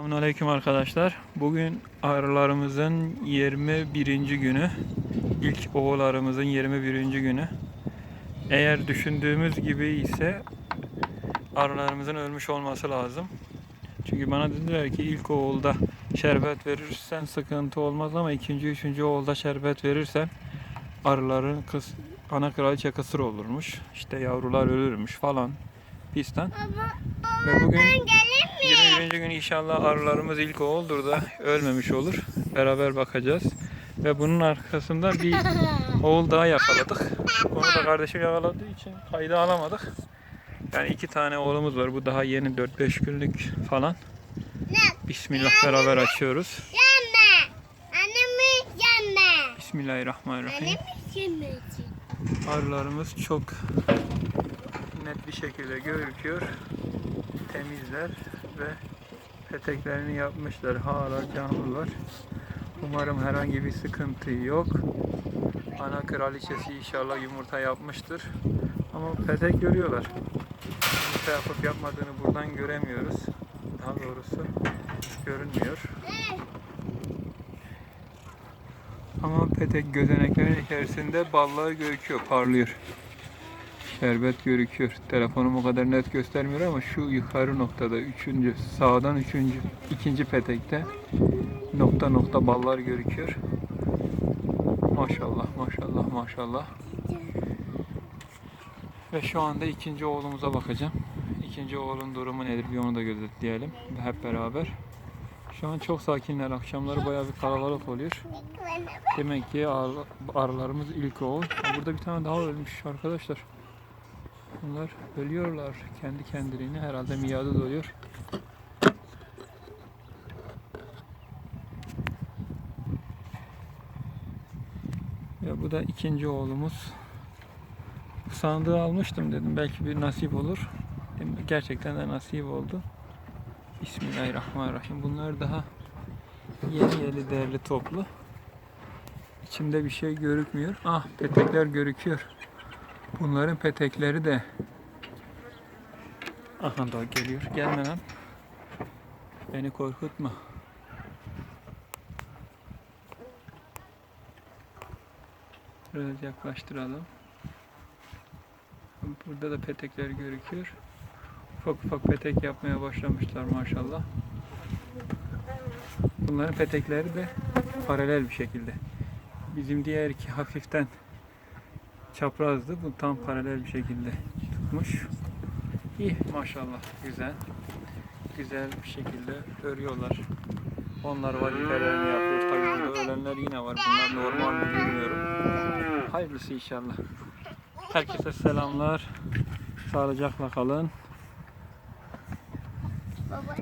Selamünaleyküm arkadaşlar. Bugün arılarımızın 21. günü. İlk oğullarımızın 21. günü. Eğer düşündüğümüz gibi ise arılarımızın ölmüş olması lazım. Çünkü bana dediler ki ilk oğulda şerbet verirsen sıkıntı olmaz ama ikinci, üçüncü oğulda şerbet verirsen arıların kız, ana kraliçe kısır olurmuş. İşte yavrular ölürmüş falan pistan. Ve bugün 21. gün inşallah arılarımız ilk oğuldur da ölmemiş olur. Beraber bakacağız. Ve bunun arkasında bir oğul daha yakaladık. Onu da kardeşim yakaladığı için kayda alamadık. Yani iki tane oğlumuz var. Bu daha yeni 4-5 günlük falan. Bismillah beraber açıyoruz. Yeme. Annemi yeme. Bismillahirrahmanirrahim. Arılarımız çok bir şekilde gözüküyor. Temizler ve peteklerini yapmışlar. Hala canlılar. Umarım herhangi bir sıkıntı yok. Ana kraliçesi inşallah yumurta yapmıştır. Ama petek görüyorlar. Yumurta yapıp yapmadığını buradan göremiyoruz. Daha doğrusu görünmüyor. Ama petek gözeneklerin içerisinde ballar gözüküyor, parlıyor. Şerbet gözüküyor. Telefonum o kadar net göstermiyor ama şu yukarı noktada üçüncü, sağdan üçüncü, ikinci petekte nokta nokta ballar gözüküyor. Maşallah, maşallah, maşallah. Ve şu anda ikinci oğlumuza bakacağım. İkinci oğlun durumu nedir bir onu da gözetleyelim hep beraber. Şu an çok sakinler. Akşamları bayağı bir kalabalık oluyor. Demek ki arı- arılarımız ilk oğul. Burada bir tane daha ölmüş arkadaşlar. Bunlar ölüyorlar kendi kendiliğine. Herhalde miadı doluyor. Ya bu da ikinci oğlumuz. Bu sandığı almıştım dedim. Belki bir nasip olur. Gerçekten de nasip oldu. Bismillahirrahmanirrahim. Bunlar daha yeni yeni değerli toplu. İçinde bir şey görükmüyor. Ah petekler görüküyor. Bunların petekleri de Aha da geliyor. Gelme lan. Beni korkutma. Biraz yaklaştıralım. Burada da petekler görüküyor. Ufak ufak petek yapmaya başlamışlar maşallah. Bunların petekleri de paralel bir şekilde. Bizim diğer iki hafiften çaprazdı. Bu tam paralel bir şekilde tutmuş. İyi maşallah güzel. Güzel bir şekilde örüyorlar. Onlar vazifelerini yapıyor. Tabii burada ölenler yine var. Bunlar normal mi bilmiyorum. Hayırlısı inşallah. Herkese selamlar. Sağlıcakla kalın. Baba